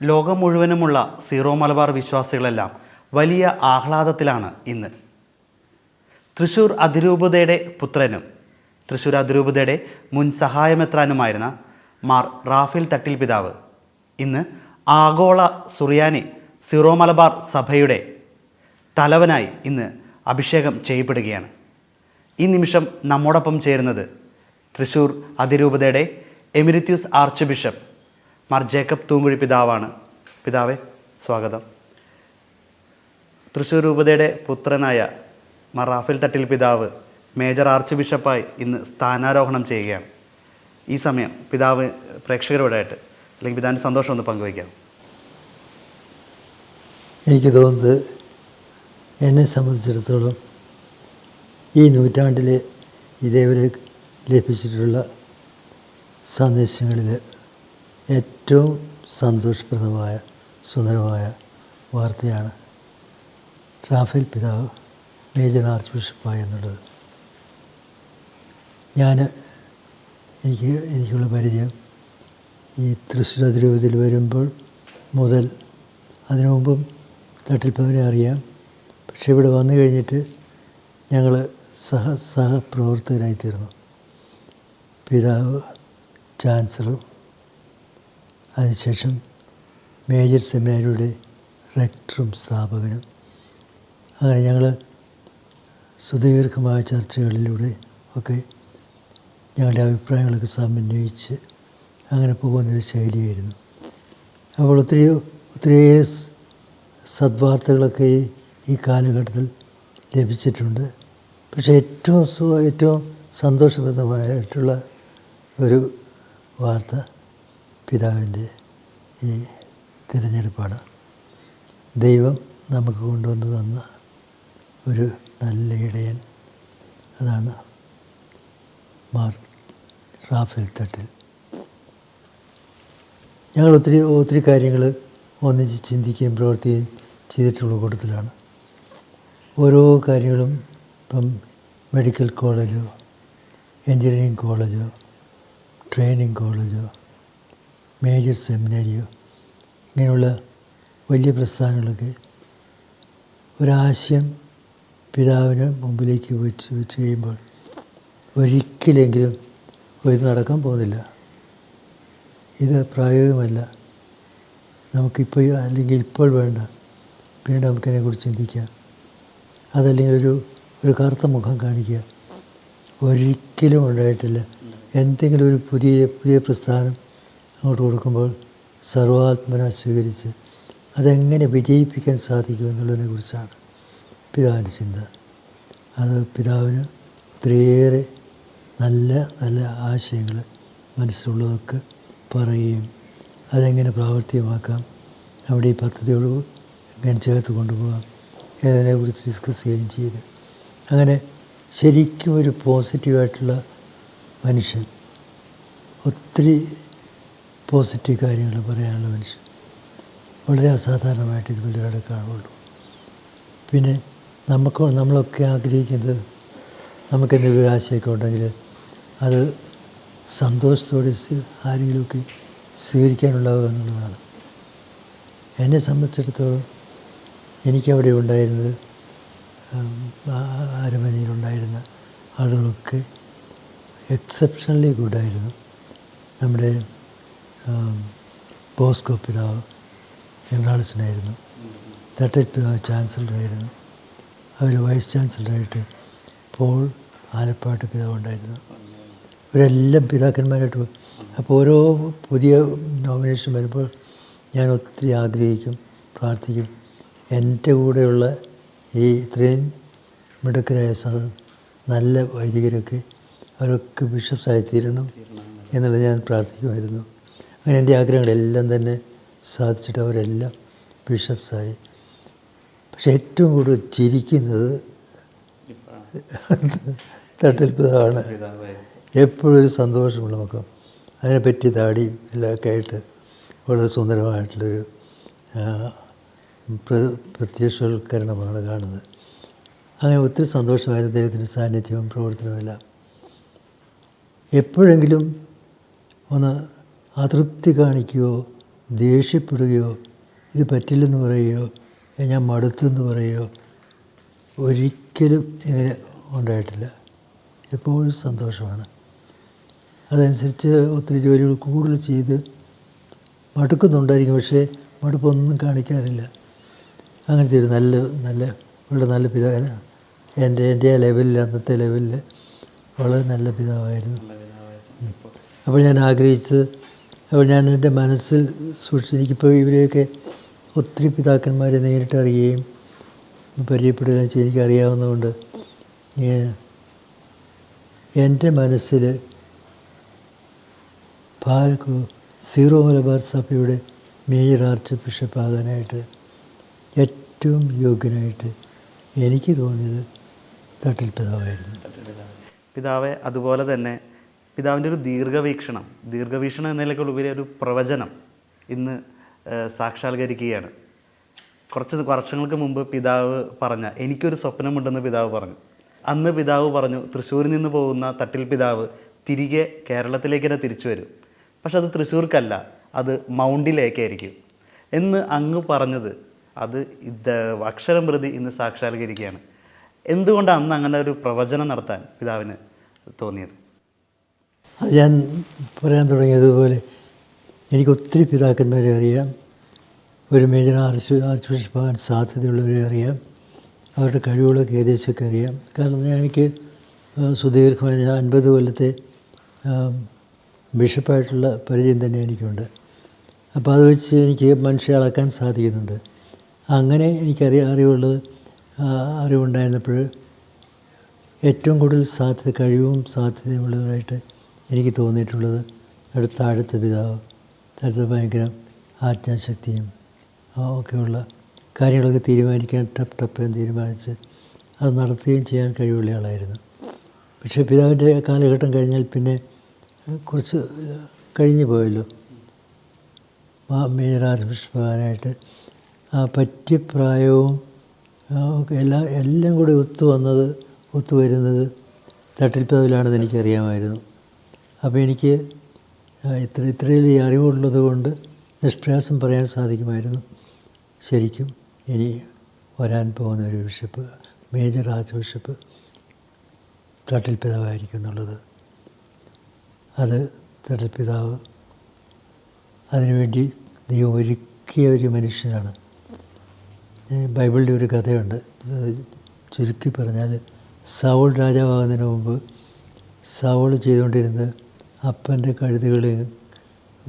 ലോകം മുഴുവനുമുള്ള സീറോ മലബാർ വിശ്വാസികളെല്ലാം വലിയ ആഹ്ലാദത്തിലാണ് ഇന്ന്. തൃശൂർ അതിരൂപതയുടെ പുത്രനും തൃശൂർ അതിരൂപതയുടെ മുൻ സഹായമെത്രാനുമായിരുന്ന മാർ റാഫേൽ തട്ടിൽ പിതാവ് ഇന്ന് ആഗോള സുറിയാനി സീറോ മലബാർ സഭയുടെ തലവനായി ഇന്ന് അഭിഷേകം ചെയ്യപ്പെടുകയാണ്. ഈ നിമിഷം നമ്മോടൊപ്പം ചേരുന്നത് തൃശൂർ അതിരൂപതയുടെ emeritus archbishop Mar Jacob Thoomkuzhy പിതാവാണ്. പിതാവെ സ്വാഗതം. തൃശ്ശൂർ രൂപതയുടെ പുത്രനായ മാർ റാഫേൽ തട്ടിൽ പിതാവ് മേജർ ആർച്ച് ബിഷപ്പായി ഇന്ന് സ്ഥാനാരോഹണം ചെയ്യുകയാണ്. ഈ സമയം പിതാവ് പ്രേക്ഷകരോടായിട്ട് അല്ലെങ്കിൽ പിതാവിന്റെ സന്തോഷം ഒന്ന് പങ്കുവയ്ക്കാം. എനിക്ക് തോന്നുന്നത് എന്നെ സംബന്ധിച്ചിടത്തോളം ഈ നൂറ്റാണ്ടിലെ ഇതേവരെ ലഭിച്ചിട്ടുള്ള സന്ദേശങ്ങളിൽ ഏറ്റവും സന്തോഷപ്രദമായ സുന്ദരമായ വാർത്തയാണ് റാഫേൽ പിതാവ് മേജർ ആർച്ച് ബിഷപ്പായി എന്നുള്ളത്. ഞാൻ എനിക്ക് എനിക്കുള്ള പരിചയം ഈ തൃശ്ശൂർ അതിരൂപത്തിൽ വരുമ്പോൾ മുതൽ അതിനു മുമ്പും തട്ടിൽപ്പവരെ അറിയാം. പക്ഷേ ഇവിടെ വന്നു കഴിഞ്ഞിട്ട് ഞങ്ങൾ സഹ സഹപ്രവർത്തകരായിത്തീർന്നു പിതാവ് ചാൻസലറും അതിനുശേഷം മേജർ സെമിനാരിയുടെ റെക്ടറും സ്ഥാപകനും. അങ്ങനെ ഞങ്ങൾ സുദീർഘമായ ചർച്ചകളിലൂടെ ഒക്കെ ഞങ്ങളുടെ അഭിപ്രായങ്ങളൊക്കെ സമന്വയിച്ച് അങ്ങനെ പോകുന്നൊരു ശൈലിയായിരുന്നു. അപ്പോൾ ഒത്തിരി ഒത്തിരിയേറെ സദ്വാർത്തകളൊക്കെ ഈ കാലഘട്ടത്തിൽ ലഭിച്ചിട്ടുണ്ട്. പക്ഷേ ഏറ്റവും സു ഏറ്റവും സന്തോഷപ്രദമായിട്ടുള്ള ഒരു വാർത്ത പിതാവിന്റെ ഈ തിരഞ്ഞെടുപ്പാണ്. ദൈവം നമുക്ക് കൊണ്ടുവന്ന് തന്ന ഒരു നല്ല ഇടയൻ. അതാണ് മാർ റാഫേൽ തട്ടിൽ. ഞങ്ങൾ ഒത്തിരി ഒത്തിരി കാര്യങ്ങൾ ഒന്നിച്ച് ചിന്തിക്കുകയും പ്രവർത്തിക്കുകയും ചെയ്തിട്ടുള്ള കൂട്ടത്തിലാണ്. ഓരോ കാര്യങ്ങളും ഇപ്പം മെഡിക്കൽ കോളേജോ എൻജിനീയറിങ് കോളേജോ ട്രെയിനിങ് കോളേജോ മേജർ സെമിനാരിയോ? ഇങ്ങനെയുള്ള വലിയ പ്രസ്ഥാനങ്ങളൊക്കെ ഒരാശയം പിതാവിന് മുമ്പിലേക്ക് വെച്ച് വെച്ച് കഴിയുമ്പോൾ ഒരിക്കലെങ്കിലും ഇത് നടക്കാൻ പോകുന്നില്ല. ഇത് പ്രായോഗികമല്ല. നമുക്കിപ്പോൾ അല്ലെങ്കിൽ ഇപ്പോൾ വേണ്ട. പിന്നീട് നമുക്കതിനെക്കുറിച്ച് ചിന്തിക്കാം. അതല്ലെങ്കിൽ ഒരു ഒരു കറുത്ത മുഖം കാണിക്കുക. ഒരിക്കലും ഉണ്ടായിട്ടില്ല. എന്തെങ്കിലും ഒരു പുതിയ പുതിയ പ്രസ്ഥാനം അങ്ങോട്ട് കൊടുക്കുമ്പോൾ സർവാത്മന സ്വീകരിച്ച് അതെങ്ങനെ വിജയിപ്പിക്കാൻ സാധിക്കും എന്നുള്ളതിനെ കുറിച്ചാണ് പിതാവിന്റെ ചിന്ത. അത് പിതാവിന് ഒത്തിരിയേറെ നല്ല നല്ല ആശയങ്ങൾ മനസ്സിലുള്ളതൊക്കെ പറയുകയും അതെങ്ങനെ പ്രാവർത്തികമാക്കാം നമ്മുടെ ഈ പദ്ധതിയോട് എങ്ങനെ ചേർത്ത് കൊണ്ടുപോകാം എന്നതിനെക്കുറിച്ച് ഡിസ്കസ് ചെയ്യുകയും ചെയ്ത്. അങ്ങനെ ശരിക്കും ഒരു പോസിറ്റീവായിട്ടുള്ള മനുഷ്യൻ ഒത്തിരി പോസിറ്റീവ് കാര്യങ്ങൾ പറയാനുള്ള മനുഷ്യൻ. വളരെ അസാധാരണമായിട്ട് ഇത് പുള്ളികളുടെ കാണുള്ളൂ. പിന്നെ നമുക്ക് നമ്മളൊക്കെ ആഗ്രഹിക്കുന്നത് നമുക്കെന്തെങ്കിലും ആശയമൊക്കെ ഉണ്ടെങ്കിൽ അത് സന്തോഷത്തോടെ ആരെങ്കിലുമൊക്കെ സ്വീകരിക്കാനുണ്ടാവുക എന്നുള്ളതാണ്. എന്നെ സംബന്ധിച്ചിടത്തോളം എനിക്കവിടെ ഉണ്ടായിരുന്നത് അരമനയിലുണ്ടായിരുന്ന ആളുകളൊക്കെ എക്സെപ്ഷണലി ഗുഡായിരുന്നു നമ്മുടെ ബോസ്കോ പിതാവ് ജനറാൾസിനായിരുന്നു തട്ടിൽ പിതാവ് ചാൻസലറായിരുന്നു. അവർ വൈസ് ചാൻസലറായിട്ട് പോൾ ആലപ്പാട്ട് പിതാവ് ഉണ്ടായിരുന്നു ഇവരെല്ലാം പിതാക്കന്മാരായിട്ട് പോയി. അപ്പോൾ ഓരോ പുതിയ നോമിനേഷൻ വരുമ്പോൾ ഞാൻ ഒത്തിരി ആഗ്രഹിക്കും പ്രാർത്ഥിക്കും. എന്റെ കൂടെയുള്ള ഈ ഇത്രയും മിടുക്കരായ നല്ല വൈദികരൊക്കെ അവരൊക്കെ ബിഷപ്സായി തീരണം എന്നുള്ളത് ഞാൻ പ്രാർത്ഥിക്കുമായിരുന്നു. അങ്ങനെ എന്റെ ആഗ്രഹങ്ങളെല്ലാം തന്നെ സാധിച്ചിട്ട് അവരെല്ലാം ബിഷപ്സായി. പക്ഷെ ഏറ്റവും കൂടുതൽ ചിരിക്കുന്നത് തട്ടിൽപ്പതാണ് എപ്പോഴും ഒരു സന്തോഷമുള്ള മുഖം. അതിനെപ്പറ്റി താടിയും എല്ലാമൊക്കെ ആയിട്ട് വളരെ സുന്ദരമായിട്ടുള്ളൊരു പ്രത്യക്ഷവൽക്കരണമാണ് കാണുന്നത്. അങ്ങനെ ഒത്തിരി സന്തോഷമായിരുന്നു ദൈവത്തിന്റെ സാന്നിധ്യവും പ്രവർത്തനവും എല്ലാം. എപ്പോഴെങ്കിലും ഒന്ന് അതൃപ്തി കാണിക്കുകയോ ദേഷ്യപ്പെടുകയോ ഇത് പറ്റില്ലെന്ന് പറയുകയോ "ഏ, ഞാൻ മടുത്തെന്ന് പറയുകയോ ഒരിക്കലും ഇങ്ങനെ ഉണ്ടായിട്ടില്ല. എപ്പോഴും സന്തോഷമാണ്. അതനുസരിച്ച് ഒത്തിരി ജോലികൾ കൂടുതൽ ചെയ്ത് മടുക്കുന്നുണ്ടായിരിക്കും. പക്ഷേ മടുപ്പൊന്നും കാണിക്കാറില്ല. അങ്ങനത്തെ ഒരു നല്ല നല്ല വളരെ നല്ല പിതാവ് എന്റെ എന്റെ ആ ലെവലിൽ അന്നത്തെ ലെവലിൽ വളരെ നല്ല പിതാവായിരുന്നു. അപ്പോൾ ഞാൻ ആഗ്രഹിച്ചത് അപ്പോൾ ഞാൻ എന്റെ മനസ്സിൽ സൂക്ഷിച്ച് ഇവരെയൊക്കെ ഒത്തിരി പിതാക്കന്മാരെ നേരിട്ട് അറിയുകയും പരിചയപ്പെടുകയും ചെയ്ത് എനിക്കറിയാവുന്നതുകൊണ്ട് എന്റെ മനസ്സിൽ ഭാരക്കു സീറോ മലബാർ സഭയുടെ മേജർ ആർച്ച് ബിഷപ്പ് ആകാനായിട്ട് ഏറ്റവും യോഗ്യനായിട്ട് എനിക്ക് തോന്നിയത് തട്ടിൽ പിതാവായിരുന്നു പിതാവെ അതുപോലെ തന്നെ പിതാവിന്റെ ഒരു ദീർഘവീക്ഷണം. ദീർഘവീക്ഷണം എന്നതിലേക്കുള്ള ഒരു പ്രവചനം ഇന്ന് സാക്ഷാത്കരിക്കുകയാണ്. കുറച്ച് വർഷങ്ങൾക്ക് മുമ്പ് പിതാവ് പറഞ്ഞ എനിക്കൊരു സ്വപ്നമുണ്ടെന്ന് പിതാവ് പറഞ്ഞു. അന്ന് പിതാവ് പറഞ്ഞു തൃശ്ശൂരിൽ നിന്ന് പോകുന്ന തട്ടിൽ പിതാവ് തിരികെ കേരളത്തിലേക്ക് തന്നെ തിരിച്ചു വരും. പക്ഷെ അത് തൃശ്ശൂർക്കല്ല അത് മൗണ്ടിലേക്കായിരിക്കും എന്ന് അങ്ങ് പറഞ്ഞത് അത് ഇത് അക്ഷരം പ്രതി ഇന്ന് സാക്ഷാത്കരിക്കുകയാണ്. എന്തുകൊണ്ടാണ് അന്ന് അങ്ങനെ ഒരു പ്രവചനം നടത്താൻ പിതാവിന് തോന്നിയത്? അത് ഞാൻ പറയാൻ തുടങ്ങിയതുപോലെ എനിക്ക് ഒത്തിരി പിതാക്കന്മാരെ അറിയാം. ഒരു മേജർ ആർച്ച് ആർച്ച് ബിഷപ്പാകാൻ സാധ്യതയുള്ളവരെ അറിയാം. അവരുടെ കഴിവുകളൊക്കെ ഏകദേശമൊക്കെ അറിയാം. കാരണം എനിക്ക് സുദീർഘമായ അൻപത് കൊല്ലത്തെ ബിഷപ്പായിട്ടുള്ള പരിചയം തന്നെ എനിക്കുണ്ട്. അപ്പോൾ അത് വെച്ച് എനിക്ക് മനുഷ്യ അളക്കാൻ സാധിക്കുന്നുണ്ട്. അങ്ങനെ എനിക്കറിയ അറിവുള്ളത് അറിവുണ്ടായിരുന്നപ്പോൾ ഏറ്റവും കൂടുതൽ സാധ്യത കഴിവും സാധ്യതയുള്ളതായിട്ട് എനിക്ക് തോന്നിയിട്ടുള്ളത് അടുത്ത താഴത്തെ പിതാവ് അടുത്ത ഭയങ്കര ആജ്ഞാശക്തിയും ഒക്കെയുള്ള കാര്യങ്ങളൊക്കെ തീരുമാനിക്കാൻ ടപ്പ് ടപ്പ് തീരുമാനിച്ച് അത് നടത്തുകയും ചെയ്യാൻ കഴിവുള്ള ആളായിരുന്നു. പക്ഷേ പിതാവിന്റെ കാലഘട്ടം കഴിഞ്ഞാൽ പിന്നെ കുറച്ച് കഴിഞ്ഞു പോയല്ലോ. മേജർ ആർച്ച് ആ പറ്റിയ പ്രായവും എല്ലാം എല്ലാം കൂടി ഒത്തു വന്നത് ഒത്തു വരുന്നത് തട്ടിൽപ്പതിലാണെന്ന് എനിക്കറിയാമായിരുന്നു. അപ്പോൾ എനിക്ക് ഇത്ര ഇത്രയും ഈ അറിവുള്ളത് കൊണ്ട് നിഷ്പ്രയാസം പറയാൻ സാധിക്കുമായിരുന്നു. ശരിക്കും ഇനി വരാൻ പോകുന്ന ഒരു bishop major archbishop Thattil പിതാവായിരിക്കും എന്നുള്ളത്. അത് തട്ടിൽ പിതാവ് അതിനുവേണ്ടി ദൈവം ഒരുക്കിയ ഒരു മനുഷ്യനാണ്. ബൈബിളിന്റെ ഒരു കഥയുണ്ട്. ചുരുക്കി പറഞ്ഞാൽ സൗൾ രാജാവാകുന്നതിന് മുമ്പ് സൗൾ ചെയ്തുകൊണ്ടിരുന്നത് അപ്പന്റെ കഴുതുകൾ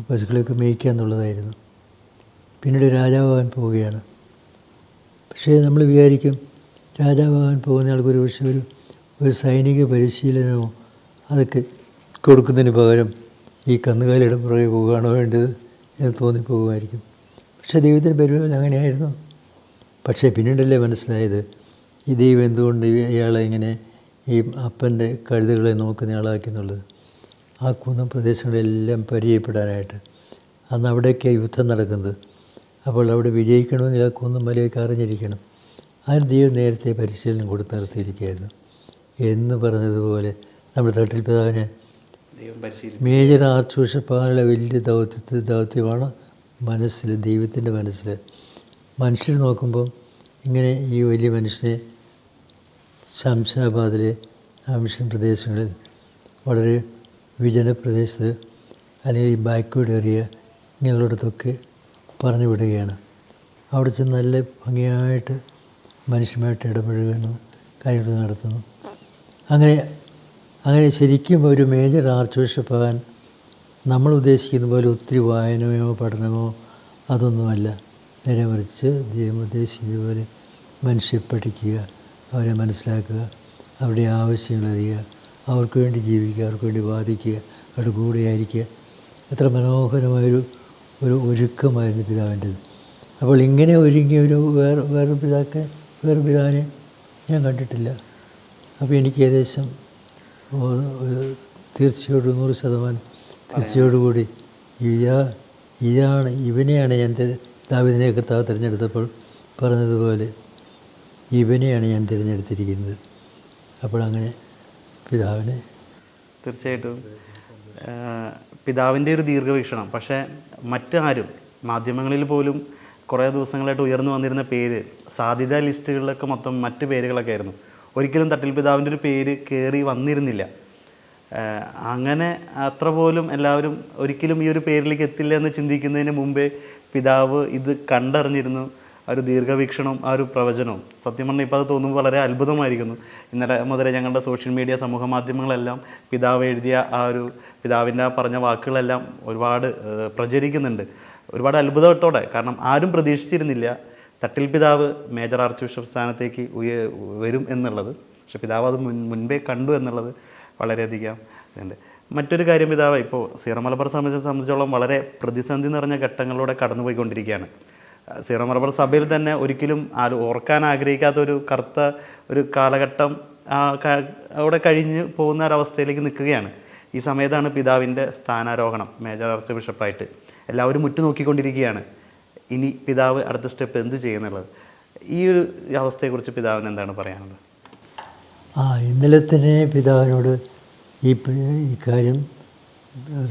പശുക്കളെയൊക്കെ മേയ്ക്കുക എന്നുള്ളതായിരുന്നു. പിന്നീട് രാജാവാകാൻ പോവുകയാണ്. പക്ഷേ നമ്മൾ വിചാരിക്കും രാജാവാകാൻ പോകുന്ന ആൾക്ക് ഒരു പക്ഷേ ഒരു ഒരു സൈനിക പരിശീലനമോ അതൊക്കെ കൊടുക്കുന്നതിന് പകരം ഈ കന്നുകാലിയുടെ പുറകെ പോവുകയാണോ വേണ്ടത് എന്ന് തോന്നിപ്പോകുമായിരിക്കും. പക്ഷേ ദൈവത്തിന്റെ പരിപാടി അങ്ങനെയായിരുന്നു. പക്ഷേ പിന്നീടല്ലേ മനസ്സിലായത് ഈ ദൈവം എന്തുകൊണ്ട് ഇയാളെ ഇങ്ങനെ ഈ അപ്പന്റെ കഴുതുകളെ നോക്കുന്ന ആളാക്കി എന്നുള്ളത്? ആ കുന്നം പ്രദേശങ്ങളെല്ലാം പരിചയപ്പെടാനായിട്ട്. അന്ന് അവിടെയൊക്കെ യുദ്ധം നടക്കുന്നത്. അപ്പോൾ അവിടെ വിജയിക്കണമെങ്കിൽ ആ കുന്നും മലയൊക്കെ അറിഞ്ഞിരിക്കണം. അതിന് ദൈവം നേരത്തെ പരിശീലനം കൊടുത്ത് നിർത്തിയിരിക്കുകയായിരുന്നു. എന്ന് പറഞ്ഞതുപോലെ നമ്മുടെ തട്ടിൽ പിതാവിനെ മേജർ ആർച്ച് ബിഷപ്പാനുള്ള വലിയ ദൗത്യത്തിൽ ദൗത്യമാണ് മനസ്സിൽ ദൈവത്തിന്റെ മനസ്സിൽ. മനുഷ്യർ നോക്കുമ്പം ഇങ്ങനെ ഈ വലിയ മനുഷ്യനെ ശംശാബാദിലെ ആ മിഷൻ പ്രദേശങ്ങളിൽ വളരെ വിജന പ്രദേശത്ത് അല്ലെങ്കിൽ ഈ ബാക്ക്വേഡ് ഏരിയ ഇങ്ങനെയുള്ളിടത്തൊക്കെ പറഞ്ഞു വിടുകയാണ് അവിടെ ചെന്ന് നല്ല ഭംഗിയായിട്ട് മനുഷ്യമായിട്ട് ഇടപഴകുന്നു കാര്യങ്ങൾ നടത്തുന്നു. അങ്ങനെ അങ്ങനെ ശരിക്കും ഒരു മേജർ ആർച്ച് ബിഷപ്പ് ആകാൻ നമ്മൾ ഉദ്ദേശിക്കുന്ന പോലെ ഒത്തിരി വായനയോ പഠനമോ അതൊന്നുമല്ല. നേരെ മറിച്ച് ദൈവം ഉദ്ദേശിക്കുന്ന പോലെ മനുഷ്യരെ പഠിക്കുക അവരെ മനസ്സിലാക്കുക അവരുടെ ആവശ്യങ്ങൾ അറിയുക അവർക്ക് വേണ്ടി ജീവിക്കുക അവർക്ക് വേണ്ടി വാദിക്കുക അവരുടെ കൂടെയായിരിക്കുക എത്ര മനോഹരമായൊരു ഒരു ഒരുക്കമായിരുന്നു പിതാവിന്റെത്. അപ്പോൾ ഇങ്ങനെ ഒരുങ്ങിയ ഒരു വേറെ വേറെ പിതാക്കെ വേറെ പിതാവിനെ ഞാൻ കണ്ടിട്ടില്ല. അപ്പോൾ എനിക്ക് ഏകദേശം ഒരു തീർച്ചയോട് നൂറ് ശതമാനം തീർച്ചയോടുകൂടി ഇയാ ഇതാണ് ഇവനെയാണ് ഞാൻ ദാവീദിനെ കർത്താവ് തിരഞ്ഞെടുത്തപ്പോൾ പറഞ്ഞതുപോലെ ഇവനെയാണ് ഞാൻ തിരഞ്ഞെടുത്തിരിക്കുന്നത്. അപ്പോൾ അങ്ങനെ പിതാവിനെ. തീർച്ചയായിട്ടും. പിതാവിന്റെ ഒരു ദീർഘവീക്ഷണം. പക്ഷേ മറ്റാരും മാധ്യമങ്ങളിൽ പോലും കുറേ ദിവസങ്ങളായിട്ട് ഉയർന്നു വന്നിരുന്ന പേര് സാധ്യതാ ലിസ്റ്റുകളിലൊക്കെ മൊത്തം മറ്റ് പേരുകളൊക്കെ ആയിരുന്നു. ഒരിക്കലും തട്ടിൽ പിതാവിന്റെ ഒരു പേര് കയറി വന്നിരുന്നില്ല. അങ്ങനെ അത്ര പോലും എല്ലാവരും ഒരിക്കലും ഈ ഒരു പേരിലേക്ക് എത്തില്ല എന്ന് ചിന്തിക്കുന്നതിന് മുമ്പേ പിതാവ് ഇത് കണ്ടറിഞ്ഞിരുന്നു. ആ ഒരു ദീർഘവീക്ഷണവും ആ ഒരു പ്രവചനവും. സത്യം പറഞ്ഞാൽ ഇപ്പോൾ അത് തോന്നുമ്പോൾ വളരെ അത്ഭുതമായിരിക്കുന്നു. ഇന്നലെ മുതലേ ഞങ്ങളുടെ സോഷ്യൽ മീഡിയ സമൂഹ മാധ്യമങ്ങളെല്ലാം പിതാവ് എഴുതിയ ആ ഒരു പിതാവിന്റെ പറഞ്ഞ വാക്കുകളെല്ലാം ഒരുപാട് പ്രചരിക്കുന്നുണ്ട്. ഒരുപാട് അത്ഭുതത്തോടെ. കാരണം ആരും പ്രതീക്ഷിച്ചിരുന്നില്ല തട്ടിൽ പിതാവ് മേജർ ആർച്ച് ബിഷപ്പ് സ്ഥാനത്തേക്ക് ഉയ വരും എന്നുള്ളത്. പക്ഷെ പിതാവ് അത് മുൻ മുൻപേ കണ്ടു എന്നുള്ളത് വളരെയധികം ഉണ്ട് മറ്റൊരു കാര്യം പിതാവ് ഇപ്പോൾ സീറോ മലബാർ സംബന്ധിച്ചിടത്തോളം വളരെ പ്രതിസന്ധി നിറഞ്ഞ ഘട്ടങ്ങളിലൂടെ കടന്നുപോയിക്കൊണ്ടിരിക്കുകയാണ്. സീറോ മലബാർ സഭയിൽ തന്നെ ഒരിക്കലും ആരും ഓർക്കാൻ ആഗ്രഹിക്കാത്ത ഒരു കറുത്ത ഒരു കാലഘട്ടം അവിടെ കഴിഞ്ഞ് പോകുന്ന ഒരവസ്ഥയിലേക്ക് നിൽക്കുകയാണ്. ഈ സമയത്താണ് പിതാവിന്റെ സ്ഥാനാരോഹണം മേജർ ആർച്ച് ബിഷപ്പായിട്ട്. എല്ലാവരും മുറ്റു നോക്കിക്കൊണ്ടിരിക്കുകയാണ് ഇനി പിതാവ് അടുത്ത സ്റ്റെപ്പ് എന്ത് ചെയ്യുന്നുള്ളത്? ഈ ഒരു അവസ്ഥയെക്കുറിച്ച് പിതാവിന് എന്താണ് പറയാനുള്ളത്? ആ ഇന്നലെ തന്നെ പിതാവിനോട് ഈ ഇക്കാര്യം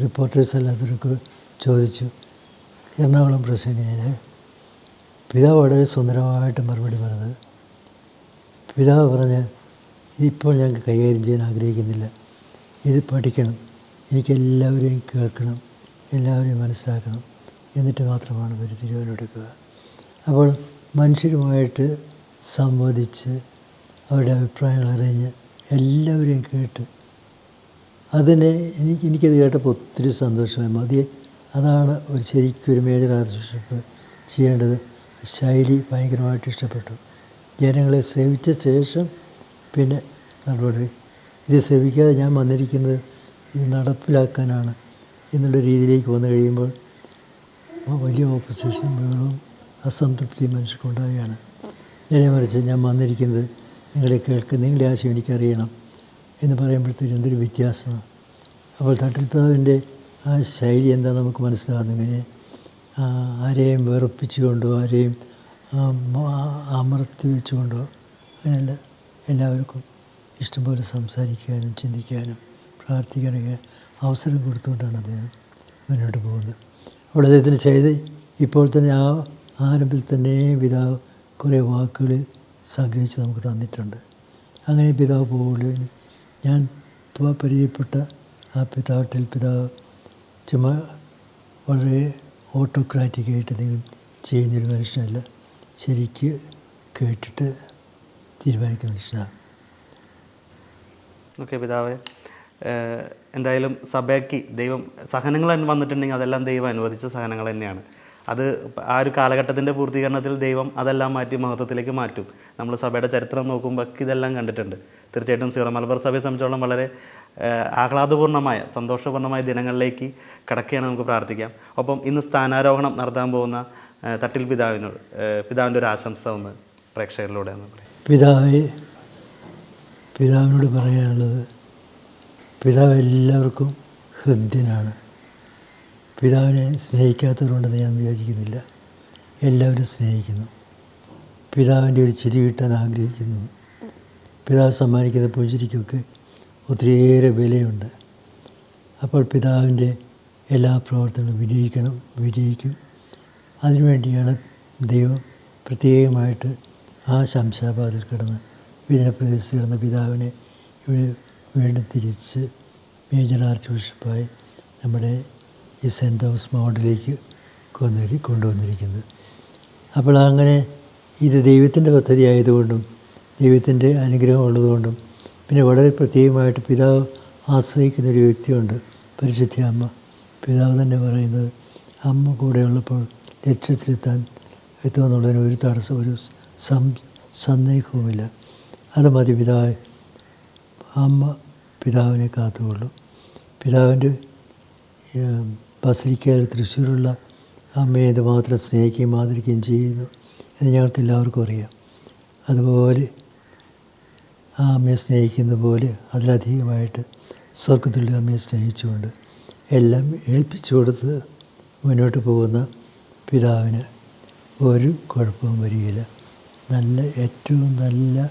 റിപ്പോർട്ടേഴ്സ് അല്ലാത്തവരൊക്കെ ചോദിച്ചു. എറണാകുളം പ്രസംഗിനെ പിതാവ് വളരെ സുന്ദരമായിട്ട് മറുപടി പറഞ്ഞത്. പിതാവ് പറഞ്ഞ് ഇപ്പോൾ ഞങ്ങൾക്ക് കൈകാര്യം ചെയ്യാൻ ആഗ്രഹിക്കുന്നില്ല. ഇത് പഠിക്കണം. എനിക്കെല്ലാവരെയും കേൾക്കണം. എല്ലാവരെയും മനസ്സിലാക്കണം. എന്നിട്ട് മാത്രമാണ് ഒരു തീരുമാനമെടുക്കുക അപ്പോൾ മനുഷ്യരുമായിട്ട് സംവദിച്ച് അവരുടെ അഭിപ്രായങ്ങൾ അറിഞ്ഞ് എല്ലാവരെയും കേട്ട് അതിനെ എനിക്ക് എനിക്കത് കേട്ടപ്പോൾ ഒത്തിരി സന്തോഷമായി. മതി. അതാണ് ഒരു ശരിക്കും ഒരു മേജർ ആർച്ച് ചെയ്യേണ്ടത്. ശൈലി ഭയങ്കരമായിട്ട് ഇഷ്ടപ്പെട്ടു. ജനങ്ങളെ സേവിച്ച ശേഷം പിന്നെ നടപടി. ഇത് സേവിക്കാതെ ഞാൻ വന്നിരിക്കുന്നത് ഇത് നടപ്പിലാക്കാനാണ് എന്നുള്ള രീതിയിലേക്ക് വന്നു കഴിയുമ്പോൾ വലിയ ഓപ്പോസിഷൻ ബഹളവും അസംതൃപ്തിയും മനുഷ്യർക്കുണ്ടാവുകയാണ് നേരെ മറിച്ച് ഞാൻ വന്നിരിക്കുന്നത് നിങ്ങളെ കേൾക്കുക നിങ്ങളുടെ ആശയം എനിക്കറിയണം എന്ന് പറയുമ്പോഴത്തേക്കും എന്തൊരു വ്യത്യാസമാണ്. അപ്പോൾ തട്ടിൽപ്രാവിന്റെ ആ ശൈലി എന്താ നമുക്ക് മനസ്സിലാകുന്നു ഇങ്ങനെ ആരെയും വെറുപ്പിച്ചുകൊണ്ടോ ആരെയും അമർത്തി വെച്ചുകൊണ്ടോ അങ്ങനെയല്ല എല്ലാവർക്കും ഇഷ്ടംപോലെ സംസാരിക്കാനും ചിന്തിക്കാനും പ്രാർത്ഥിക്കാനൊക്കെ അവസരം കൊടുത്തുകൊണ്ടാണ് അദ്ദേഹം മുന്നോട്ട് പോകുന്നത്. അപ്പോൾ അദ്ദേഹത്തിന് ചെയ്ത് ഇപ്പോൾ തന്നെ ആ ആരംഭത്തിൽ തന്നെ പിതാവ് കുറേ വാക്കുകളിൽ സംഗ്രഹിച്ച് നമുക്ക് തന്നിട്ടുണ്ട്. അങ്ങനെ പിതാവ് പോകുള്ളൂ ഞാൻ പരിചയപ്പെട്ട ആ പിതാട്ടിൽ പിതാവ് ചുമ വളരെ ഓട്ടോക്രാറ്റിക് ആയിട്ട് എന്തെങ്കിലും ചെയ്യുന്നൊരു മനുഷ്യനല്ല. ശരിക്ക് കേട്ടിട്ട് തീരുമാനിക്കുന്ന മനുഷ്യനാണ് ഓക്കെ പിതാവേ. എന്തായാലും സഭയ്ക്ക് ദൈവം സഹനങ്ങൾ വന്നിട്ടുണ്ടെങ്കിൽ അതെല്ലാം ദൈവം അനുവദിച്ച സഹനങ്ങൾ തന്നെയാണ്. അത് ആ ഒരു കാലഘട്ടത്തിന്റെ പൂർത്തീകരണത്തിൽ ദൈവം അതെല്ലാം മാറ്റി മഹത്വത്തിലേക്ക് മാറ്റും. നമ്മൾ സഭയുടെ ചരിത്രം നോക്കുമ്പോൾ ഇതെല്ലാം കണ്ടിട്ടുണ്ട്. തീർച്ചയായിട്ടും സീറോ മലബാർ സഭയെ സംബന്ധിച്ചോളം വളരെ ആഹ്ലാദപൂർണമായ സന്തോഷപൂർണമായ ദിനങ്ങളിലേക്ക് കടക്കുകയാണ് നമുക്ക് പ്രാർത്ഥിക്കാം. ഒപ്പം ഇന്ന് സ്ഥാനാരോഹണം നടത്താൻ പോകുന്ന തട്ടിൽ പിതാവിനോട് പിതാവിന്റെ ഒരു ആശംസ ഒന്ന് പ്രേക്ഷകരിലൂടെ പറയാം. പിതാവെ പിതാവിനോട് പറയാനുള്ളത് പിതാവ് എല്ലാവർക്കും ഹൃദ്യനാണ്. പിതാവിനെ സ്നേഹിക്കാത്തവരുണ്ടെന്ന് ഞാൻ വിചാരിക്കുന്നില്ല. എല്ലാവരും സ്നേഹിക്കുന്നു. പിതാവിന്റെ ഒരു ചിരി കിട്ടാൻ ആഗ്രഹിക്കുന്നു. പിതാവ് സമ്മാനിക്കുന്ന പുഞ്ചിരിക്കൊക്കെ ഒത്തിരിയേറെ വിലയുണ്ട്. അപ്പോൾ പിതാവിന്റെ എല്ലാ പ്രവർത്തനങ്ങളും വിജയിക്കണം വിജയിക്കും. അതിനുവേണ്ടിയാണ് ദൈവം പ്രത്യേകമായിട്ട് ആ ശംശാബാദിൽ കിടന്ന് വിജനപ്രദേശത്ത് കിടന്ന പിതാവിനെ ഇവിടെ വീണ്ടും തിരിച്ച് മേജർ ആർച്ച് ബിഷപ്പായി നമ്മുടെ ഈ സെന്റ് തോമസ് മൗണ്ടിലേക്ക് കൊന്നേരി കൊണ്ടുവന്നിരിക്കുന്നത്. അപ്പോൾ അങ്ങനെ ഇത് ദൈവത്തിന്റെ പദ്ധതി ആയതുകൊണ്ടും ദൈവത്തിന്റെ അനുഗ്രഹം ഉള്ളതുകൊണ്ടും പിന്നെ വളരെ പ്രത്യേകമായിട്ട് പിതാവ് ആശ്രയിക്കുന്ന ഒരു വ്യക്തിയുണ്ട് പരിശുദ്ധി അമ്മ. പിതാവ് തന്നെ പറയുന്നത് അമ്മ കൂടെ ഉള്ളപ്പോൾ ലക്ഷ്യത്തിലെത്താൻ എത്തുമെന്നുള്ളതിന് ഒരു തടസ്സം ഒരു സം സന്ദേഹവുമില്ല. അത് മതി പിതാവ്. അമ്മ പിതാവിനെ കാത്തുകൊള്ളും. പിതാവിന്റെ ബസലിക്കയിൽ തൃശ്ശൂരുള്ള അമ്മയെ ഇത് മാത്രം സ്നേഹിക്കുകയും ആദരിക്കുകയും ചെയ്യുന്നു എന്ന് ഞങ്ങൾക്ക് എല്ലാവർക്കും അറിയാം. അതുപോലെ ആ അമ്മയെ സ്നേഹിക്കുന്ന പോലെ അതിലധികമായിട്ട് സ്വർഗത്തിലുള്ള അമ്മയെ സ്നേഹിച്ചുകൊണ്ട് എല്ലാം ഏൽപ്പിച്ചു കൊടുത്ത് മുന്നോട്ട് പോകുന്ന പിതാവിന് ഒരു കുഴപ്പവും വരികയില്ല. നല്ല ഏറ്റവും നല്ല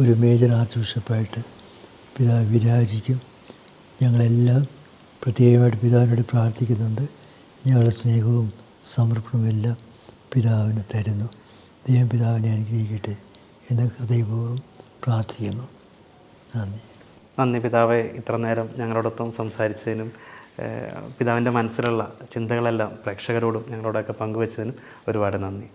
ഒരു മേജർ ആർച്ച് ബിഷപ്പായിട്ട് പിതാവ് വിരാജിക്കും. ഞങ്ങളെല്ലാം പ്രത്യേകമായിട്ട് പിതാവിനോട് പ്രാർത്ഥിക്കുന്നുണ്ട്. ഞങ്ങളുടെ സ്നേഹവും സമർപ്പണവും എല്ലാം പിതാവിന് തരുന്നു. ദൈവം പിതാവിനെ അനുഗ്രഹിക്കട്ടെ എന്ന് ഹൃദയപൂർവം പ്രാർത്ഥിക്കുന്നു. നന്ദി. നന്ദി പിതാവെ ഇത്ര നേരം ഞങ്ങളോടൊപ്പം സംസാരിച്ചതിനും പിതാവിന്റെ മനസ്സിലുള്ള ചിന്തകളെല്ലാം പ്രേക്ഷകരോടും ഞങ്ങളോടൊക്കെ പങ്കുവച്ചതിനും ഒരുപാട് നന്ദി.